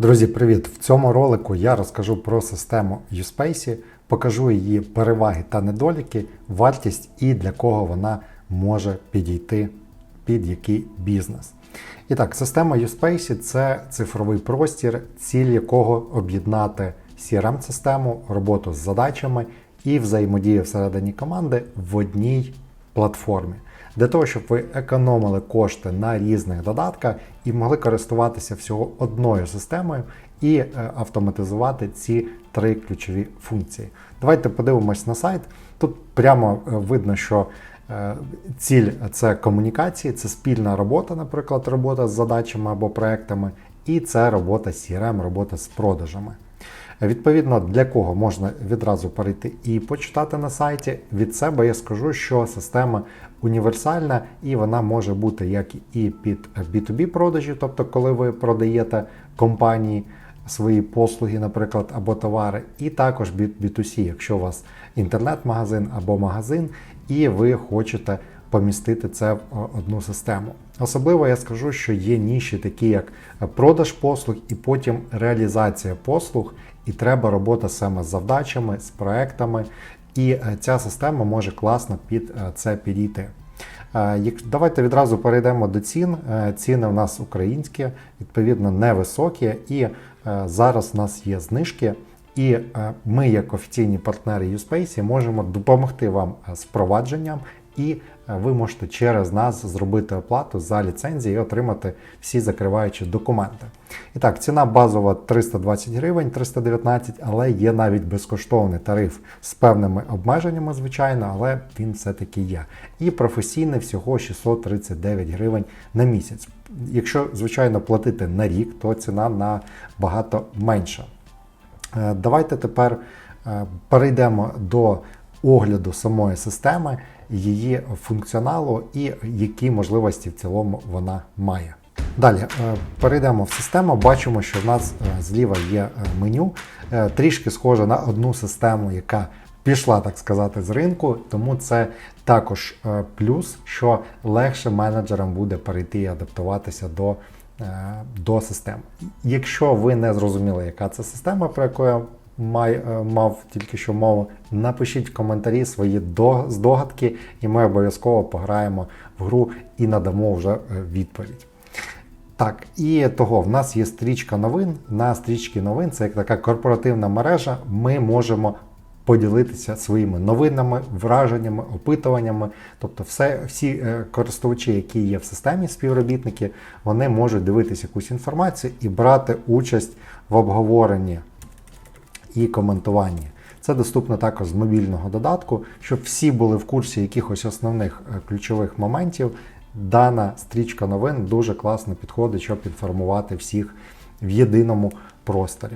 Друзі, привіт! В цьому ролику я розкажу про систему USpace, покажу її переваги та недоліки, вартість і для кого вона може підійти під який бізнес. І так, система USpace це цифровий простір, ціль якого об'єднати CRM-систему, роботу з задачами і взаємодію всередині команди в одній платформі. Для того, щоб ви економили кошти на різних додатках і могли користуватися всього одною системою і е, автоматизувати ці три ключові функції. Давайте подивимось на сайт. Тут прямо е, видно, що е, ціль це комунікації, це спільна робота, наприклад, робота з задачами або проектами, і це робота з CRM, робота з продажами. Відповідно, для кого можна відразу перейти і почитати на сайті. Від себе я скажу, що система універсальна і вона може бути як і під B2B продажі, тобто коли ви продаєте компанії свої послуги, наприклад, або товари, і також B2C, якщо у вас інтернет-магазин або магазин, і ви хочете помістити це в одну систему. Особливо я скажу, що є ніші, такі як продаж послуг і потім реалізація послуг, і треба робота саме з завдачами, з проектами, і ця система може класно під це підійти. Давайте відразу перейдемо до цін. Ціни у нас українські, відповідно, невисокі, і зараз у нас є знижки. І ми, як офіційні партнери USpace, можемо допомогти вам з впровадженням і ви можете через нас зробити оплату за ліцензію і отримати всі закриваючі документи. І так, ціна базова 320 гривень, 319, але є навіть безкоштовний тариф з певними обмеженнями, звичайно, але він все-таки є. І професійний всього 639 гривень на місяць. Якщо, звичайно, платити на рік, то ціна набагато менша. Давайте тепер перейдемо до огляду самої системи, її функціоналу і які можливості в цілому вона має. Далі е, перейдемо в систему, бачимо, що в нас е, зліва є е, меню, трішки схоже на одну систему, яка пішла, так сказати, з ринку, тому це також плюс, що легше менеджерам буде перейти і адаптуватися до до системи. Якщо ви не зрозуміли, яка це система, про яку я май, мав тільки що мову, напишіть в коментарі свої здогадки, і ми обов'язково пограємо в гру і надамо вже відповідь. Так, і того в нас є стрічка новин. На стрічці новин це як така корпоративна мережа. Ми можемо поділитися своїми новинами, враженнями, опитуваннями. Тобто, все, всі користувачі, які є в системі, співробітники, вони можуть дивитися якусь інформацію і брати участь в обговоренні і коментування. Це доступно також з мобільного додатку, щоб всі були в курсі якихось основних ключових моментів. Дана стрічка новин дуже класно підходить, щоб інформувати всіх в єдиному просторі.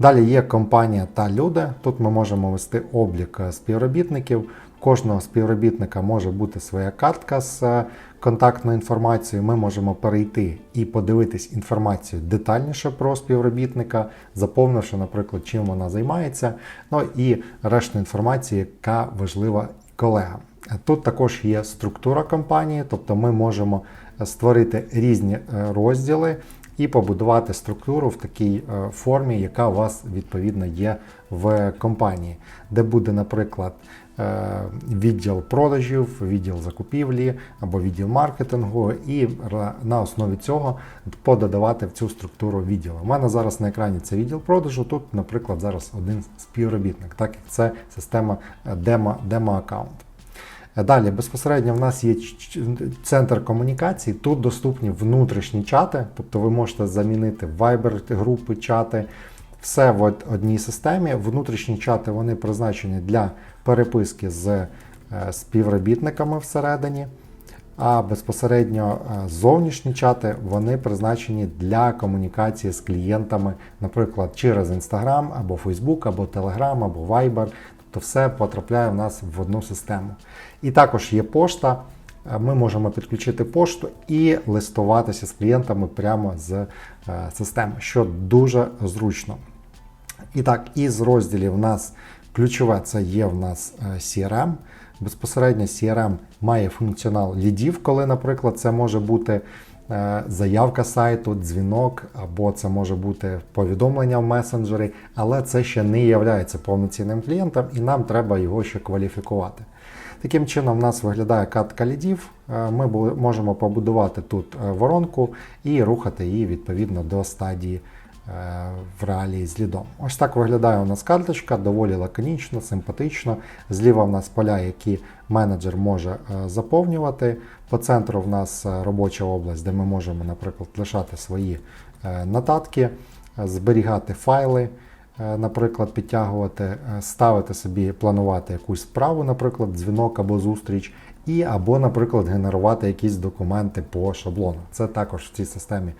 Далі є компанія та люди. Тут ми можемо вести облік співробітників. Кожного співробітника може бути своя картка з контактною інформацією. Ми можемо перейти і подивитись інформацію детальніше про співробітника, заповнивши, наприклад, чим вона займається. Ну і решту інформації, яка важлива колегам. Тут також є структура компанії, тобто ми можемо створити різні розділи і побудувати структуру в такій формі, яка у вас відповідно є в компанії, де буде, наприклад, відділ продажів, відділ закупівлі або відділ маркетингу, і на основі цього пододавати в цю структуру відділу. У мене зараз на екрані це відділ продажу. Тут, наприклад, зараз один співробітник, так як це система демо-аккаунт. Далі безпосередньо в нас є центр комунікації. Тут доступні внутрішні чати, тобто ви можете замінити Viber групи, чати. Все в одній системі. Внутрішні чати вони призначені для переписки з співробітниками всередині. А безпосередньо зовнішні чати вони призначені для комунікації з клієнтами, наприклад, через Instagram, або Facebook, або Telegram, або Viber то все потрапляє в нас в одну систему. І також є пошта. Ми можемо підключити пошту і листуватися з клієнтами прямо з системи, що дуже зручно. І так, із розділів в нас ключове це є в нас CRM. Безпосередньо CRM має функціонал лідів, коли, наприклад, це може бути е, заявка сайту, дзвінок, або це може бути повідомлення в месенджері, але це ще не є повноцінним клієнтом, і нам треба його ще кваліфікувати. Таким чином, в нас виглядає катка лідів. Е, Ми можемо побудувати тут е, воронку і рухати її відповідно до стадії е, в реалії з лідом. Ось так виглядає у нас карточка, доволі лаконічно, симпатично. Зліва в нас поля, які менеджер може е, заповнювати. По центру в нас е, робоча область, де ми можемо, наприклад, лишати свої е, нотатки, е, зберігати файли. Е, Наприклад, підтягувати, е, ставити собі, планувати якусь справу, наприклад, дзвінок або зустріч, і або, наприклад, генерувати якісь документи по шаблону. Це також в цій системі е,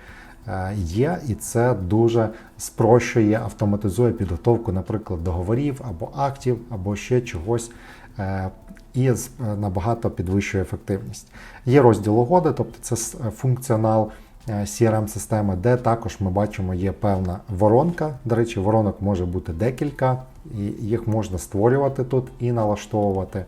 є, і це дуже спрощує, автоматизує підготовку, наприклад, договорів або актів, або ще чогось. е, І е, набагато підвищує ефективність. Є розділ угоди, тобто це е, функціонал е, CRM-системи, де також ми бачимо є певна воронка. До речі, воронок може бути декілька, і їх можна створювати тут і налаштовувати.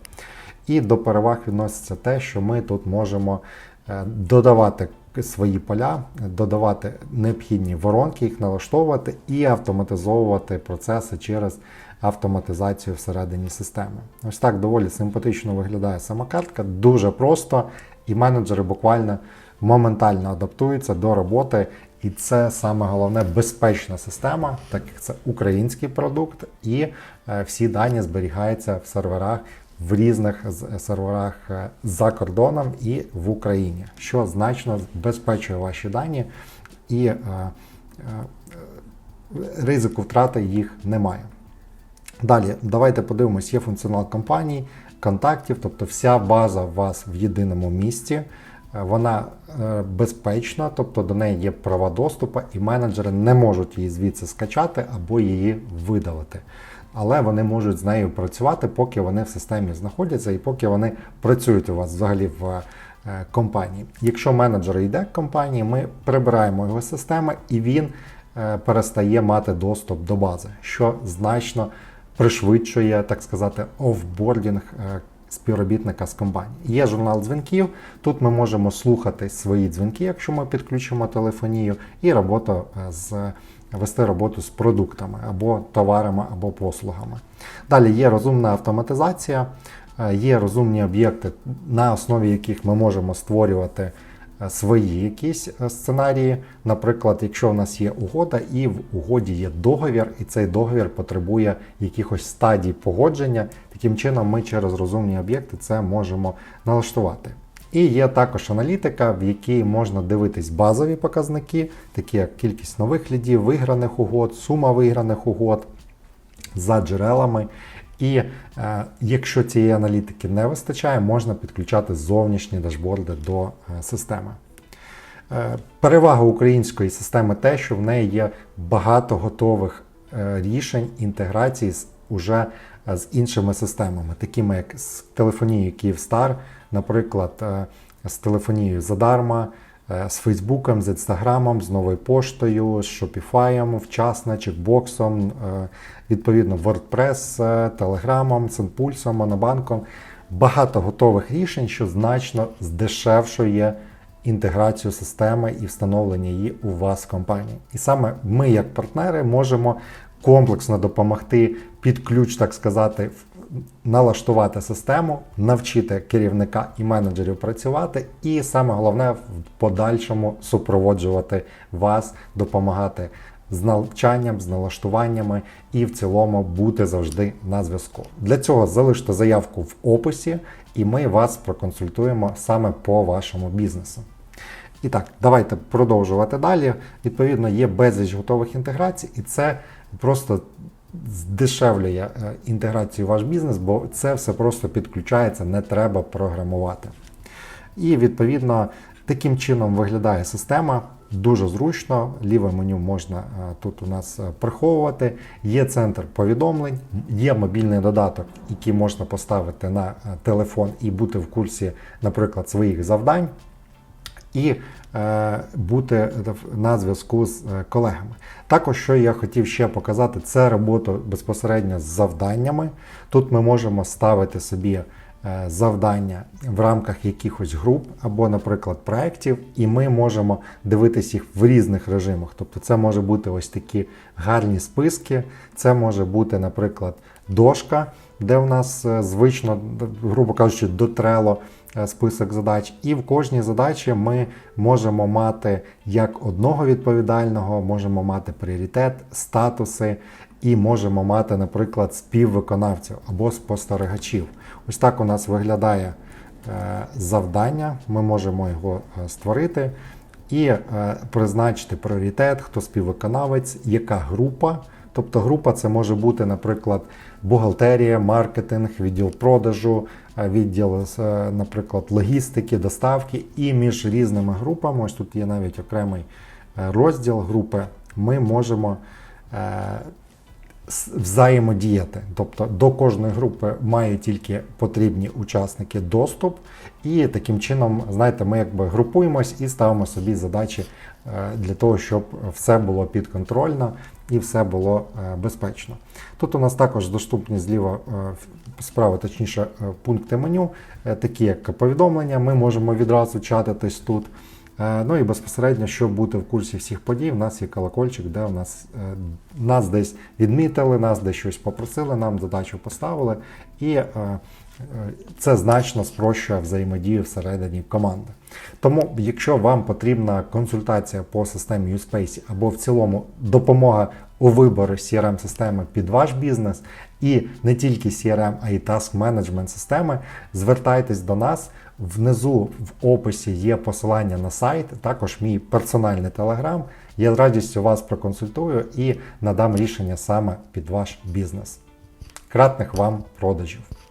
І до переваг відноситься те, що ми тут можемо е, додавати свої поля, додавати необхідні воронки, їх налаштовувати і автоматизовувати процеси через автоматизацію всередині системи. Ось так доволі симпатично виглядає сама картка, дуже просто, і менеджери буквально моментально адаптуються до роботи. І це саме головне безпечна система, так як це український продукт, і е, всі дані зберігаються в серверах в різних серверах за кордоном і в Україні, що значно безпечує ваші дані і е, е, ризику втрати їх немає. Далі, давайте подивимось, є функціонал компаній, контактів, тобто вся база у вас в єдиному місці. Вона е, безпечна, тобто до неї є права доступу, і менеджери не можуть її звідси скачати або її видалити. Але вони можуть з нею працювати, поки вони в системі знаходяться і поки вони працюють у вас взагалі в е, компанії. Якщо менеджер йде к компанії, ми прибираємо його з системи і він е, перестає мати доступ до бази, що значно пришвидшує, так сказати, офбордінг е, співробітника з компанії. Є журнал дзвінків. Тут ми можемо слухати свої дзвінки, якщо ми підключимо телефонію, і роботу з вести роботу з продуктами або товарами, або послугами. Далі є розумна автоматизація, е, є розумні об'єкти, на основі яких ми можемо створювати е, свої якісь е, сценарії. Наприклад, якщо в нас є угода, і в угоді є договір, і цей договір потребує якихось стадій погодження, таким чином ми через розумні об'єкти це можемо налаштувати. І є також аналітика, в якій можна дивитись базові показники, такі як кількість нових лідів, виграних угод, сума виграних угод за джерелами. І е, якщо цієї аналітики не вистачає, можна підключати зовнішні дашборди до е, системи. Е, Перевага української системи те, що в неї є багато готових е, рішень інтеграції з уже е, з іншими системами, такими як з телефонією Київстар, наприклад, е, з телефонією задарма, е, з Фейсбуком, з Інстаграмом, з новою поштою, з Shopify, вчасно, чекбоксом, е, відповідно, WordPress, Телеграмом, Сенпульсом, Монобанком. Багато готових рішень, що значно здешевшує інтеграцію системи і встановлення її у вас в компанії. І саме ми, як партнери, можемо комплексно допомогти під ключ, так сказати, в- налаштувати систему, навчити керівника і менеджерів працювати, і саме головне в подальшому супроводжувати вас, допомагати з навчанням, з налаштуваннями і в цілому бути завжди на зв'язку. Для цього залиште заявку в описі, і ми вас проконсультуємо саме по вашому бізнесу. І так, давайте продовжувати далі. Відповідно, є безліч готових інтеграцій, і це просто здешевлює е, інтеграцію в ваш бізнес, бо це все просто підключається, не треба програмувати. І відповідно таким чином виглядає система. Дуже зручно, ліве меню можна е, тут у нас е, приховувати. Є центр повідомлень, є мобільний додаток, який можна поставити на телефон і бути в курсі, наприклад, своїх завдань і е, бути на зв'язку з е, колегами. Також, що я хотів ще показати, це робота безпосередньо з завданнями. Тут ми можемо ставити собі завдання в рамках якихось груп або, наприклад, проєктів, і ми можемо дивитись їх в різних режимах. Тобто, це може бути ось такі гарні списки, це може бути, наприклад, дошка, де в нас е, звично, грубо кажучи, до Trello е, список задач. І в кожній задачі ми можемо мати як одного відповідального, можемо мати пріоритет, статуси і можемо мати, наприклад, співвиконавців або спостерігачів. Ось так у нас виглядає е, завдання. Ми можемо його е, створити і е, призначити пріоритет, хто співвиконавець, яка група. Тобто група це може бути, наприклад, бухгалтерія, маркетинг, відділ продажу, відділ, наприклад, логістики, доставки. І між різними групами, ось тут є навіть окремий розділ групи, ми можемо взаємодіяти. Тобто до кожної групи мають тільки потрібні учасники доступ, і таким чином, знаєте, ми якби групуємось і ставимо собі задачі е, для того, щоб все було підконтрольно і все було е, безпечно. Тут у нас також доступні зліва е, справа, точніше, пункти меню, такі як повідомлення. Ми можемо відразу чатитись тут. Е, Ну і безпосередньо, щоб бути в курсі всіх подій, в нас є колокольчик, де у нас е, нас десь відмітили, нас десь щось попросили, нам задачу поставили, і е, це значно спрощує взаємодію всередині команди. Тому, якщо вам потрібна консультація по системі USpace або в цілому допомога у виборі crm системи під ваш бізнес, і не тільки CRM, а й Task Management системи, звертайтесь до нас. Внизу в описі є посилання на сайт, також мій персональний телеграм. Я з радістю вас проконсультую і надам рішення саме під ваш бізнес. Кратних вам продажів!